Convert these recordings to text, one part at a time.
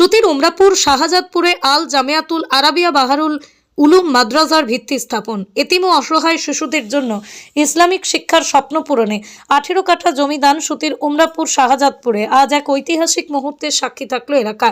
সুতির উমরাপুর, শাহজাদপুরে আল জামিয়াতুল আরাবিয়া বাহারুল উলুম মাদ্রাসার ভিত্তি স্থাপন। এতিম অসহায় শিশুদের জন্য ইসলামিক শিক্ষার স্বপ্ন পূরণে আঠেরো কাঠা জমি দান সুতির উমরাপুর, শাহজাদপুরে। আজ এক ঐতিহাসিক মুহূর্তের সাক্ষী থাকল এলাকা।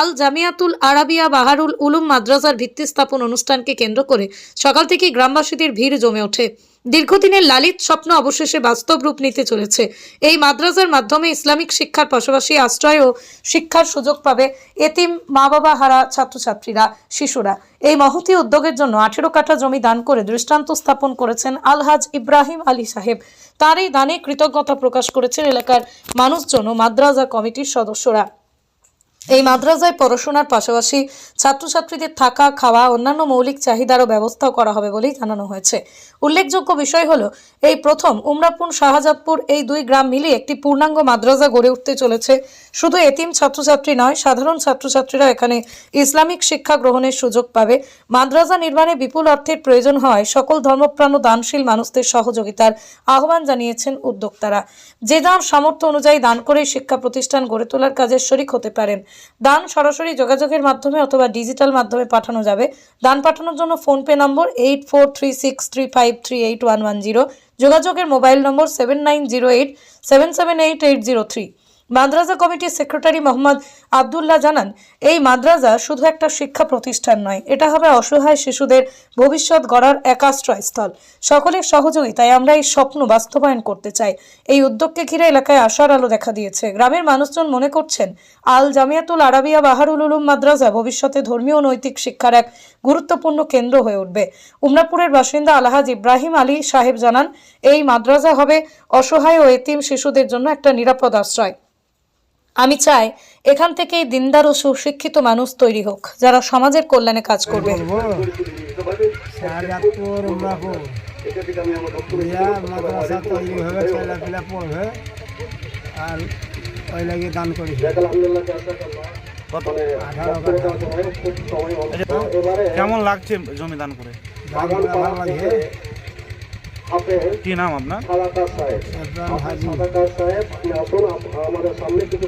আল জামিয়াতুল আরাবিয়া বাহারুল উলুম মাদ্রাসার ভিত্তি স্থাপন অনুষ্ঠানকে কেন্দ্র করে সকাল থেকে গ্রামবাসীদের ভিড় জমে ওঠে। দীর্ঘদিনের লালিত স্বপ্ন অবশেষে বাস্তব রূপ নিতে চলেছে। এই মাদ্রাসার মাধ্যমে ইসলামিক শিক্ষার পাশাপাশি আশ্রয় ও শিক্ষার সুযোগ পাবে এতিম মা বাবা হারা ছাত্রছাত্রীরা, শিশুরা। এই মহতি উদ্যোগের জন্য আঠেরো কাঠা জমি দান করে দৃষ্টান্ত স্থাপন করেছেন আলহাজ ইব্রাহিম আলী সাহেব। তার এই দানে কৃতজ্ঞতা প্রকাশ করেছেন এলাকার মানুষজন ও মাদ্রাসা কমিটির সদস্যরা। এই মাদ্রাসায় পড়াশোনার পাশাপাশি ছাত্রছাত্রীদের থাকা, খাওয়া, অন্যান্য মৌলিক চাহিদারও ব্যবস্থাও করা হবে বলেই জানানো হয়েছে। উল্লেখযোগ্য বিষয় হলো, এই প্রথম উমরাপুর, শাহজাদপুর এই দুই গ্রাম মিলিয়ে একটি পূর্ণাঙ্গ মাদ্রাসা গড়ে উঠতে চলেছে। শুধু এতিম ছাত্রছাত্রী নয়, সাধারণ ছাত্রছাত্রীরা এখানে ইসলামিক শিক্ষা গ্রহণের সুযোগ পাবে। মাদ্রাসা নির্মাণে বিপুল অর্থের প্রয়োজন হয় সকল ধর্মপ্রাণ দানশীল মানুষদের সহযোগিতার আহ্বান জানিয়েছেন উদ্যোক্তারা। যে যার সামর্থ্য অনুযায়ী দান করে শিক্ষা প্রতিষ্ঠান গড়ে তোলার কাজে শরিক হতে পারেন। দান সরাসরি যোগাযোগের মাধ্যমে অথবা ডিজিটাল মাধ্যমে পাঠানো যাবে। দান পাঠানোর জন্য PhonePe number eight four three six three five three eight one one zero যোগাযোগের mobile number seven nine zero eight seven seven eight eight zero three মাদ্রাসা কমিটির সেক্রেটারি মোহাম্মদ আবদুল্লাহ জানান, এই মাদ্রাসা শুধু একটা শিক্ষা প্রতিষ্ঠান নয়, এটা হবে অসহায় শিশুদের ভবিষ্যৎ গড়ার এক আশ্রয়স্থল। সকলের সহযোগিতায় আমরা এই স্বপ্ন বাস্তবায়ন করতে চাই। এই উদ্যোগকে ঘিরে এলাকায় আশার আলো দেখা দিয়েছে। গ্রামের মানুষজন মনে করছেন, আল জামিয়াতুল আরাবিয়া বাহারুল উলুম মাদ্রাসা ভবিষ্যতে ধর্মীয় নৈতিক শিক্ষার এক গুরুত্বপূর্ণ কেন্দ্র হয়ে উঠবে। উমরাপুরের বাসিন্দা আলহাজ ইব্রাহিম আলী সাহেব জানান, এই মাদ্রাসা হবে অসহায় ও এতিম শিশুদের জন্য একটা নিরাপদ আশ্রয়। আমি চাই এখান থেকেই দিনদার ও সুশিক্ষিত মানুষ তৈরি হোক যারা সমাজের কল্যাণে কাজ করবে। আর ওই লাগে দান করি। কেমন লাগছে জমি দান করে? দান করে ভালো লাগে কি নাম আপনার?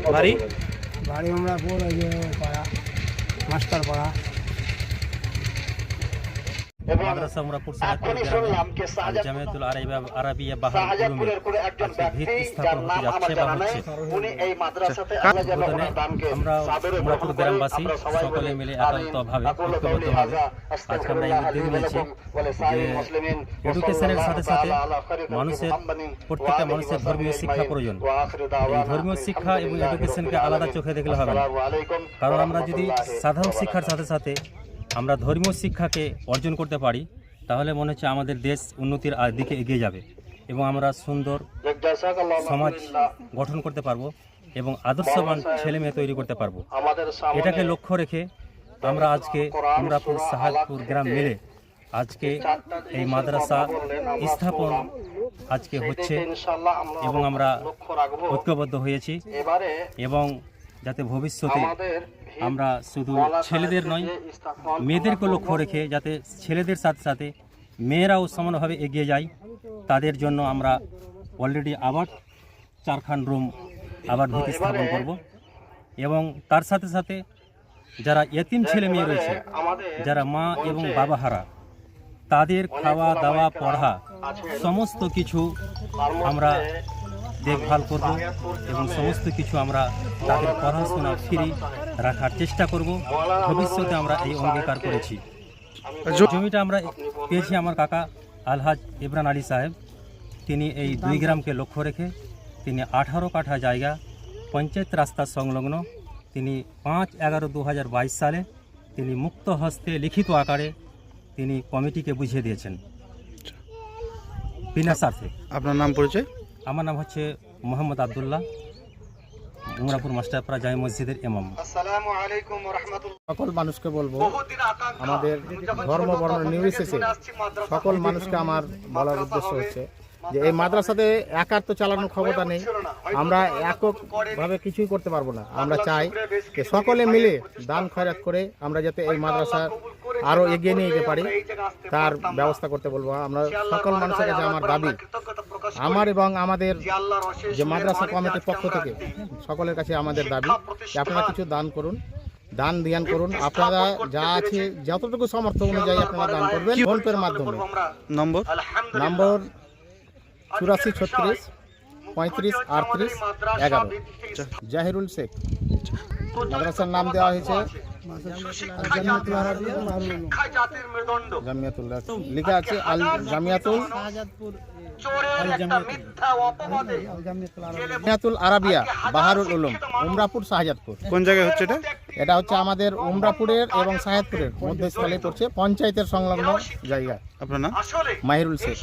বাড়ি? বাড়ি আমরা পাড়া মাস্টার পাড়া মাদ্রাসা মুরাপুর সাহাদপুর গ্রামে আল জামিয়াতুল আরাবিয়া আরাবিয়া বাহার উলুমে আজকে ভিত স্থাপন হতে যাচ্ছে বা হচ্ছে। আমরা মুরাপুর গ্রামবাসী সকলে মিলে একান্তভাবে ঐক্যবদ্ধভাবে আজকে আমরা এই উদ্যোগ নিয়েছি যে এডুকেশনের সাথে সাথে মানুষের প্রত্যেকটা মানুষের ধর্মীয় শিক্ষা প্রয়োজন। এই ধর্মীয় শিক্ষা এবং এডুকেশনকে আলাদা চোখে দেখলে হবে না। কারণ আমরা যদি সাধারণ শিক্ষার সাথে সাথে আমরা ধর্মীয় শিক্ষাকে অর্জন করতে পারি তাহলে মনে হচ্ছে আমাদের দেশ উন্নতির দিকে এগিয়ে যাবে এবং আমরা সুন্দর সমাজ গঠন করতে পারব এবং আদর্শবান ছেলে মেয়ে তৈরি করতে পারব। এটাকে লক্ষ্য রেখে আমরা আজকে আমরাপুর সাহাদপুর গ্রাম মিলে আজকে এই মাদ্রাসা স্থাপন আজকে হচ্ছে এবং আমরা ঐক্যবদ্ধ হয়েছি। এবং যাতে ভবিষ্যতে আমরা শুধু ছেলেদের নয় মেয়েদেরকে লক্ষ্য রেখে যাতে ছেলেদের সাথে সাথে মেয়েরাও সমানভাবে এগিয়ে যায়, তাদের জন্য আমরা অলরেডি আবার চারখান রুম আবার ভিত্তি স্থাপন করব। এবং তার সাথে সাথে যারা এতিম ছেলে মেয়ে রয়েছে, যারা মা এবং বাবা হারা তাদের খাওয়া দাওয়া পড়া, সমস্ত কিছু আমরা দেখভাল করব এবং সমস্ত কিছু আমরা তাদের পড়াশোনা ফ্রি রাখার চেষ্টা করব। ভবিষ্যতে আমরা এই অঙ্গীকার করেছি। জমিটা আমরা পেয়েছি আমার কাকা আলহাজ ইমরান আলী সাহেব। তিনি এই দুই গ্রামকে লক্ষ্য রেখে তিনি আঠারো কাঠা জায়গা পঞ্চায়েত রাস্তা সংলগ্ন তিনি পাঁচ এগারো দু হাজার বাইশ সালে তিনি মুক্ত হস্তে লিখিত আকারে তিনি কমিটিকে বুঝিয়ে দিয়েছেন। বিনা স্বার্থে আপনার নাম পরিচয়? আমার নাম হচ্ছে মোহাম্মদ আবদুল্লাহ উমরাপুর মাস্টারপাড়া জামি মসজিদের ইমাম। সকল মানুষকে বলব আমাদের ধর্ম বর্ণ নির্বিশেষে সকল মানুষকে আমার বলার উদ্দেশ্য হচ্ছে যে এই মাদ্রাসাতে একার তো চালানোর ক্ষমতা নেই আমরা এককভাবে কিছুই করতে পারব না। আমরা চাই যে সকলে মিলে দান খয়রাত করে আমরা যাতে এই মাদ্রাসা আরও এগিয়ে নিয়ে যেতে পারি তার ব্যবস্থা করতে বলব। আমরা সকল মানুষের কাছে আমার দাবি আমার এবং আমাদের যে মাদ্রাসা কমিটির পক্ষ থেকে সকলের কাছে আমাদের দাবি আপনারা কিছু দান করুন দান ধ্যান করুন। আপনারা যা আছে যতটুকু সামর্থ্য অনুযায়ী আপনারা দান করবেন। ফোনপের মাধ্যমে। নম্বর? নম্বর চুরাশি ছত্রিশ পঁয়ত্রিশ আটত্রিশ এগারো। জাহিরুল শেখ। মাদ্রাসার নাম দেওয়া হয়েছে জামিয়াতুল্লাহ লেখা আছে আল জামিয়াতুল জামিয়াতুল। আরাবিয়া বাহারুল উলুম উমরাপুর শাহজাদপুর। কোন জায়গায় হচ্ছে এটা? এটা হচ্ছে আমাদের উমরাপুরের এবং শাহেদপুরের মধ্যস্থলে পড়ছে পঞ্চায়েতের সংলগ্ন জায়গা। আপনার নাম? মাহিরুল শেখ।